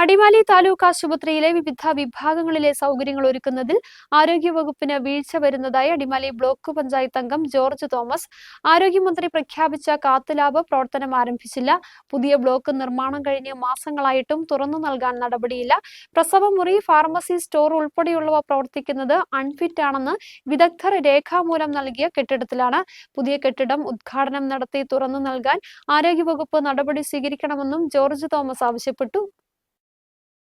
അടിമാലി താലൂക്ക് ആശുപത്രിയിലെ വിവിധ വിഭാഗങ്ങളിലെ സൗകര്യങ്ങൾ ഒരുക്കുന്നതിൽ ആരോഗ്യവകുപ്പിന് വീഴ്ച വരുന്നതായി അടിമാലി ബ്ലോക്ക് പഞ്ചായത്ത് അംഗം ജോർജ് തോമസ്. ആരോഗ്യമന്ത്രി പ്രഖ്യാപിച്ച കാത്തുലാബ് പ്രവർത്തനം ആരംഭിച്ചില്ല. പുതിയ ബ്ലോക്ക് നിർമ്മാണം കഴിഞ്ഞ് മാസങ്ങളായിട്ടും തുറന്നു നൽകാൻ നടപടിയില്ല. പ്രസവമുറി ഫാർമസി സ്റ്റോർ ഉൾപ്പെടെയുള്ളവ പ്രവർത്തിക്കുന്നത് അൺഫിറ്റ് ആണെന്ന് വിദഗ്ധർ രേഖാമൂലം നൽകിയ കെട്ടിടത്തിലാണ്. പുതിയ കെട്ടിടം ഉദ്ഘാടനം നടത്തി തുറന്നു നൽകാൻ ആരോഗ്യവകുപ്പ് നടപടി സ്വീകരിക്കണമെന്നും ജോർജ് തോമസ് ആവശ്യപ്പെട്ടു.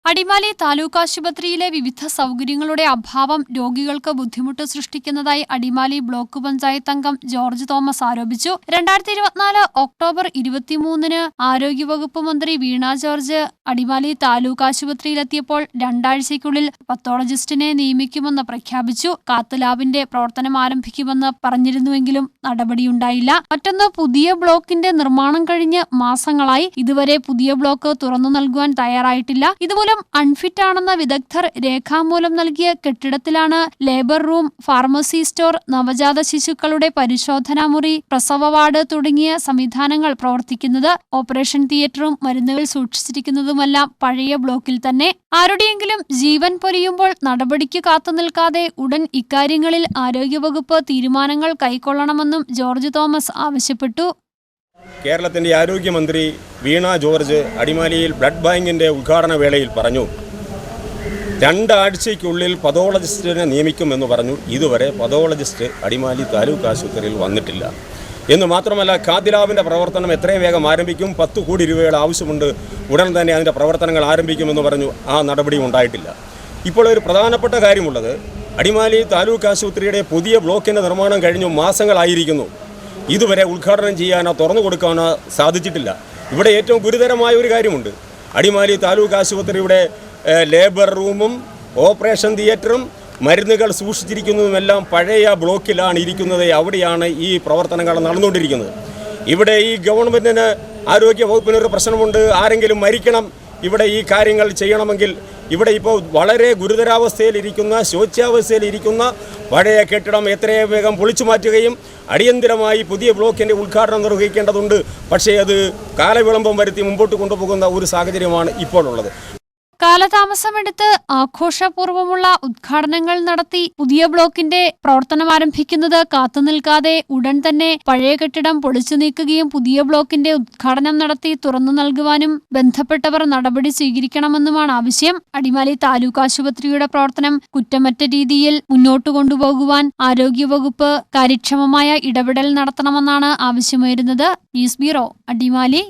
അടിമാലി താലൂക്ക് ആശുപത്രിയിലെ വിവിധ സൗകര്യങ്ങളുടെ അഭാവം രോഗികൾക്ക് ബുദ്ധിമുട്ട് സൃഷ്ടിക്കുന്നതായി അടിമാലി ബ്ലോക്ക് പഞ്ചായത്ത് അംഗം ജോർജ് തോമസ് ആരോപിച്ചു. രണ്ടായിരത്തി ഇരുപത്തിനാല് ഒക്ടോബർ ഇരുപത്തിമൂന്നിന് ആരോഗ്യവകുപ്പ് മന്ത്രി വീണ ജോർജ് അടിമാലി താലൂക്ക് ആശുപത്രിയിലെത്തിയപ്പോൾ രണ്ടാഴ്ചയ്ക്കുള്ളിൽ പത്തോളജിസ്റ്റിനെ നിയമിക്കുമെന്ന് പ്രഖ്യാപിച്ചു. കാത്ത് ലാബിന്റെ പ്രവർത്തനം ആരംഭിക്കുമെന്ന് പറഞ്ഞിരുന്നുവെങ്കിലും നടപടിയുണ്ടായില്ല. മറ്റൊന്ന് പുതിയ ബ്ലോക്കിന്റെ നിർമ്മാണം കഴിഞ്ഞ് മാസങ്ങളായി. ഇതുവരെ പുതിയ ബ്ലോക്ക് തുറന്നു നൽകുവാൻ തയ്യാറായിട്ടില്ല. ഇതുമൂലം അൺഫിറ്റ് ആണെന്ന വിദഗ്ധർ രേഖാമൂലം നൽകിയ കെട്ടിടത്തിലാണ് ലേബർ റൂം ഫാർമസി സ്റ്റോർ നവജാത ശിശുക്കളുടെ പരിശോധനാ മുറി പ്രസവ വാർഡ് തുടങ്ങിയ സംവിധാനങ്ങൾ പ്രവർത്തിക്കുന്നത് ഓപ്പറേഷൻ തിയേറ്ററും മരുന്നുകൾ സൂക്ഷിച്ചിരിക്കുന്നതുമെല്ലാം പഴയ ബ്ലോക്കിൽ തന്നെ. ആരുടെയെങ്കിലും ജീവൻ പൊരിയുമ്പോൾ നടപടിക്ക് കാത്തുനിൽക്കാതെ ഉടൻ ഇക്കാര്യങ്ങളിൽ ആരോഗ്യവകുപ്പ് തീരുമാനങ്ങൾ കൈക്കൊള്ളണമെന്നും ജോർജ് തോമസ് ആവശ്യപ്പെട്ടു. കേരളത്തിന്റെ ആരോഗ്യമന്ത്രി വീണ ജോർജ് അടിമാലിയിൽ ബ്ലഡ് ബാങ്കിന്റെ ഉദ്ഘാടന വേളയിൽ പറഞ്ഞു. രണ്ടാഴ്ചയ്ക്കുള്ളിൽ പതോളജിസ്റ്റിനെ നിയമിക്കുമെന്ന് പറഞ്ഞു. ഇതുവരെ പതോളജിസ്റ്റ് അടിമാലി താലൂക്ക് ആശുപത്രിയിൽ വന്നിട്ടില്ല. എന്ന് മാത്രമല്ല കാതിലാവിന്റെ പ്രവർത്തനം എത്രയും വേഗം ആരംഭിക്കും. പത്ത് കോടി രൂപയുടെ ആവശ്യമുണ്ട്. ഉടൻ തന്നെ അതിന്റെ പ്രവർത്തനങ്ങൾ ആരംഭിക്കുമെന്ന് പറഞ്ഞു. ആ നടപടി ഉണ്ടായിട്ടില്ല. ഇപ്പോൾ ഒരു പ്രധാനപ്പെട്ട കാര്യമുള്ളത് അടിമാലി താലൂക്ക് ആശുപത്രിയുടെ പുതിയ ബ്ലോക്കിന്റെ നിർമ്മാണം കഴിഞ്ഞു. മാസങ്ങളായിരിക്കുന്നു. ഇതുവരെ ഉദ്ഘാടനം ചെയ്യാനോ തുറന്നു കൊടുക്കാനോ സാധിച്ചിട്ടില്ല. ഇവിടെ ഏറ്റവും ഗുരുതരമായ ഒരു കാര്യമുണ്ട്. അടിമാലി താലൂക്ക് ആശുപത്രിയുടെ ലേബർ റൂമും ഓപ്പറേഷൻ തിയേറ്ററും മരുന്നുകൾ സൂക്ഷിച്ചിരിക്കുന്നതുമെല്ലാം പഴയ ബ്ലോക്കിലാണ് ഇരിക്കുന്നത്. അവിടെയാണ് ഈ പ്രവർത്തനങ്ങൾ നടന്നുകൊണ്ടിരിക്കുന്നത്. ഇവിടെ ഈ ഗവൺമെന്റിന് ആരോഗ്യ വകുപ്പിനൊരു പ്രശ്നമുണ്ട്. ആരെങ്കിലും മരിക്കണം ഇവിടെ ഈ കാര്യങ്ങൾ ചെയ്യണമെങ്കിൽ ഇവിടെ ഇപ്പോൾ വളരെ ഗുരുതരാവസ്ഥയിലിരിക്കുന്ന ശോച്യാവസ്ഥയിലിരിക്കുന്ന പഴയ കെട്ടിടം എത്രയും വേഗം പൊളിച്ചു മാറ്റുകയും അടിയന്തിരമായി പുതിയ ബ്ലോക്കിന്റെ ഉദ്ഘാടനം നിർവഹിക്കേണ്ടതുണ്ട്. പക്ഷേ അത് കാലവിളംബം വരുത്തി മുമ്പോട്ട് കൊണ്ടുപോകുന്ന ഒരു സാഹചര്യമാണ് ഇപ്പോൾ ഉള്ളത് കാലതാമസമെടുത്ത് ആഘോഷപൂർവമുള്ള ഉദ്ഘാടനങ്ങൾ നടത്തി പുതിയ ബ്ലോക്കിന്റെ പ്രവർത്തനം ആരംഭിക്കുന്നത് കാത്തുനിൽക്കാതെ ഉടൻ തന്നെ പഴയ കെട്ടിടം പൊളിച്ചു നീക്കുകയും പുതിയ ബ്ലോക്കിന്റെ ഉദ്ഘാടനം നടത്തി തുറന്നു നൽകുവാനും ബന്ധപ്പെട്ടവർ നടപടി സ്വീകരിക്കണമെന്നുമാണ് ആവശ്യം. അടിമാലി താലൂക്ക് ആശുപത്രിയുടെ പ്രവർത്തനം കുറ്റമറ്റ രീതിയിൽ മുന്നോട്ടു കൊണ്ടുപോകുവാൻ ആരോഗ്യവകുപ്പ് കാര്യക്ഷമമായ ഇടപെടൽ നടത്തണമെന്നാണ് ആവശ്യമുയരുന്നത്. News bureau Adimali.